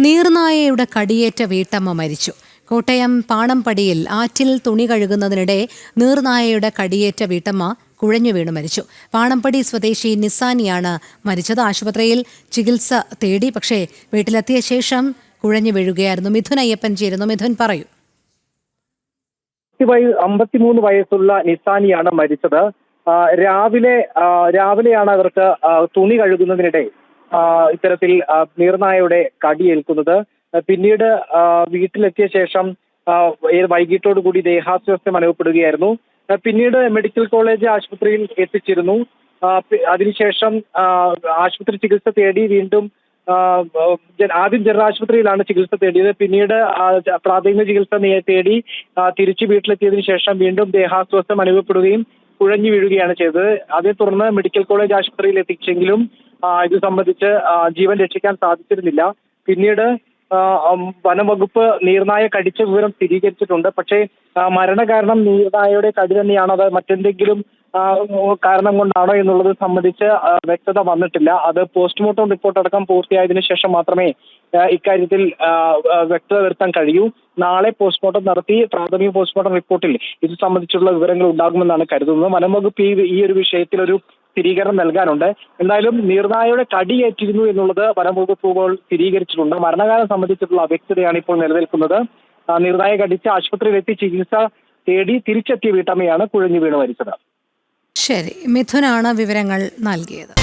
നീർനായയുടെ കടിയേറ്റ വീട്ടമ്മ മരിച്ചു. കോട്ടയം പാണംപടിയിൽ ആറ്റിൽ തുണി കഴുകുന്നതിനിടെ നീർനായയുടെ കടിയേറ്റ വീട്ടമ്മ കുഴഞ്ഞു വീണ് മരിച്ചു. പാണംപടി സ്വദേശി നിസാനിയാണ് മരിച്ചത്. ആശുപത്രിയിൽ ചികിത്സ തേടി പക്ഷേ വീട്ടിലെത്തിയ ശേഷം കുഴഞ്ഞു വീഴുകയായിരുന്നു. മിഥുൻ അയ്യപ്പൻ ചേരുന്നു. മിഥുൻ പറയൂ. അമ്പത്തിമൂന്ന് വയസ്സുള്ള നിസാനിയാണ് മരിച്ചത്. രാവിലെ രാവിലെയാണ് അവർക്ക് തുണി കഴുകുന്നതിനിടെ ഇത്തരത്തിൽ നീർനായയുടെ കടിയേൽക്കുന്നത് പിന്നീട് വീട്ടിലെത്തിയ ശേഷം കൂടി വൈകിട്ടോടുകൂടി ദേഹാസ്വാസ്ഥ്യം അനുഭവപ്പെടുകയായിരുന്നു. പിന്നീട് മെഡിക്കൽ കോളേജ് ആശുപത്രിയിൽ എത്തിച്ചിരുന്നു. അതിനുശേഷം ആശുപത്രി ചികിത്സ തേടി വീണ്ടും ആദ്യം ജനറൽ ആശുപത്രിയിലാണ് ചികിത്സ തേടിയത്. പിന്നീട് പ്രാഥമിക ചികിത്സ തേടി തിരിച്ചു വീട്ടിലെത്തിയതിനു ശേഷം വീണ്ടും ദേഹാസ്വാസ്ഥ്യം അനുഭവപ്പെടുകയും കുഴഞ്ഞു വീഴുകയാണ് ചെയ്തത്. അതേ തുടർന്ന് മെഡിക്കൽ കോളേജ് ആശുപത്രിയിൽ എത്തിച്ചെങ്കിലും ഇത് സംബന്ധിച്ച് ജീവൻ രക്ഷിക്കാൻ സാധിച്ചിരുന്നില്ല. പിന്നീട് വനംവകുപ്പ് നീർനായ കടിച്ച വിവരം സ്ഥിരീകരിച്ചിട്ടുണ്ട്. പക്ഷേ മരണ മരണകാരണം നീർനായയുടെ കടി തന്നെയാണോ. അത് മറ്റെന്തെങ്കിലും കാരണം കൊണ്ടാണോ എന്നുള്ളത് സംബന്ധിച്ച് വ്യക്തത വന്നിട്ടില്ല. അത് പോസ്റ്റ്മോർട്ടം റിപ്പോർട്ട് അടക്കം പൂർത്തിയായതിനു ശേഷം മാത്രമേ ഇക്കാര്യത്തിൽ വ്യക്തത വരുത്താൻ കഴിയൂ. നാളെ പോസ്റ്റ്മോർട്ടം നടത്തി പ്രാഥമിക പോസ്റ്റ്മോർട്ടം റിപ്പോർട്ടിൽ ഇത് സംബന്ധിച്ചുള്ള വിവരങ്ങൾ ഉണ്ടാകുമെന്നാണ് കരുതുന്നത്. വനംവകുപ്പ് വകുപ്പ് ഈ ഒരു വിഷയത്തിൽ ഒരു സ്ഥിരീകരണം നൽകാനുണ്ട്. എന്തായാലും നീർനായയുടെ കടിയേറ്റിരുന്നു എന്നുള്ളത് വനംവകുപ്പ് ഇപ്പോൾ സ്ഥിരീകരിച്ചിട്ടുണ്ട്. മരണകാലം സംബന്ധിച്ചിട്ടുള്ള അവ്യക്തതയാണ് ഇപ്പോൾ നിലനിൽക്കുന്നത്. നീർനായ കടിച്ച് ആശുപത്രിയിൽ എത്തി ചികിത്സ തേടി തിരിച്ചെത്തിയ വീട്ടമ്മയാണ് കുഴഞ്ഞു വീണ് മരിച്ചത്. ശരി. മിഥുനാണ് വിവരങ്ങൾ നൽകിയത്.